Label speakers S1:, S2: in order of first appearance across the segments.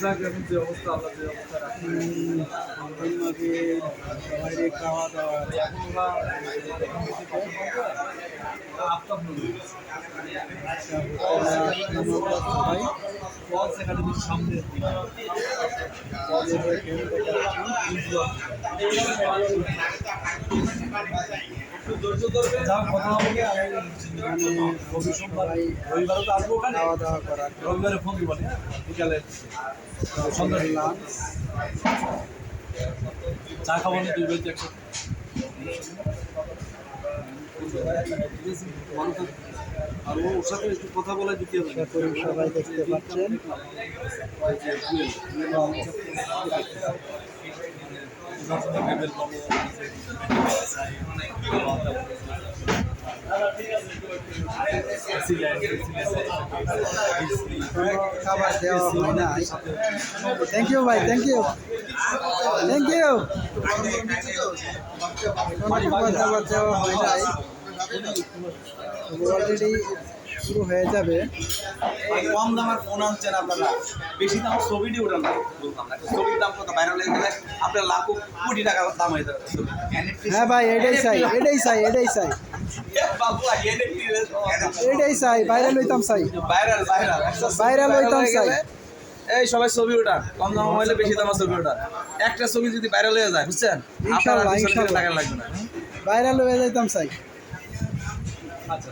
S1: যাক এখন যে অবস্থা আল্লাহ যে অবস্থা রাখে
S2: বাইরে খাওয়া দাওয়া
S1: এখন ওরা আপনার
S2: সবাই
S1: ওয়ালস একাডেমির সামনে
S2: খাওয়া দাওয়া করার
S1: রবিবারে ফোন দিব বিকালে চা খাব না দুই বাড়িতে একসাথে আর ওর সাথে একটু কথা বলে দিতে
S2: আশা করি সবাই দেখতে পাচ্ছেন। খাবার দেওয়া হয় নাই থ্যাংক ইউ ভাই থ্যাংক ইউ থ্যাংক ইউ খাবার দেওয়া হয় নাই অলরেডি শুরু হয়ে যাবে।
S3: কম দামের ফোন আনছেন আপনারা। বেশি দাম ছবি দিয়ে ওঠান না বলতাম না ছবির দাম কত? বাইরে লেগে গেলে আপনার লাখো কোটি টাকা দাম হয়ে যাবে
S2: হ্যাঁ ভাই এটাই চাই এটাই চাই এটাই চাই। এটাই চাই বাইরে লইতাম চাই।
S3: ভাইরাল ভাইরাল
S2: Viral হইতাম চাই।
S3: এই সবাই ছবি ওঠা কম দাম হইলে বেশি দামের ছবি ওঠা একটা ছবি যদি ভাইরাল হয়ে যায় বুঝছেন? আপনার টাকা লাগবে না।
S2: বাইরে লয়ে যাইতাম চাই।
S1: আচ্ছা।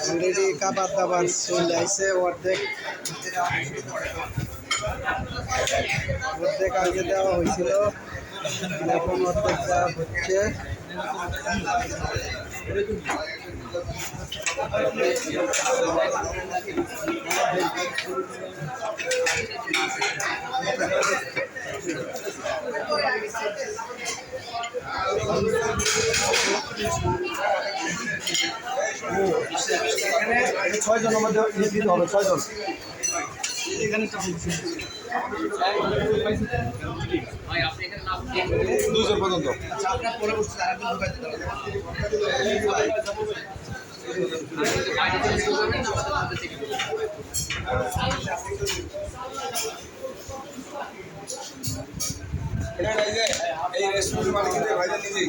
S2: অলরেডি খাবার দাবার চলে আইছে অর্ধেক। অর্ধেক আগে দেওয়া হয়েছিল এখন অর্ধেক দেওয়া হচ্ছে।
S1: ছয় জনের মধ্যে ইয়ে দিতে হবে ছয় জন দুজন পর্যন্ত
S3: এই রেস্টুরেন্ট মালিকদের নিজেই।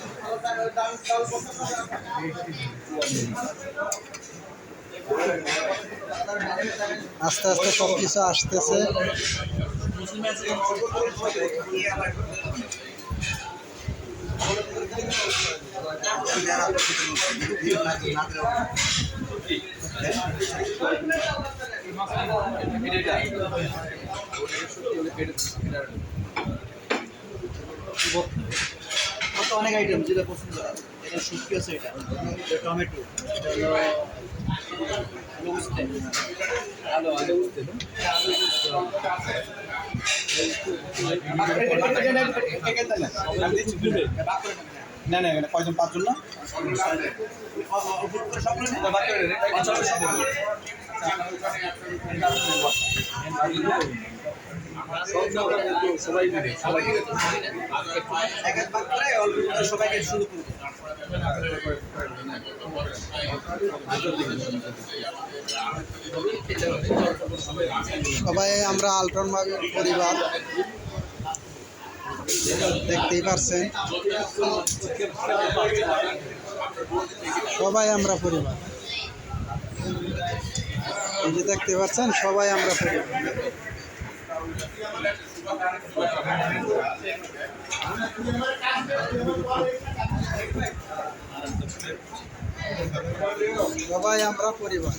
S2: আস্তে আস্তে সব কিছু আসতেছে। অনেক আইটেম যেটা পছন্দ এটা শুটকি আছে এটা। টমেটো।
S3: না না কয়জন? পাঁচজন না?
S1: সবাই
S2: আমরা আলটন পরিবার দেখতেই পারছেন। সবাই আমরা পরিবার। দেখতে পাচ্ছেন সবাই আমরা পরিবার। সবাই আমরা পরিবার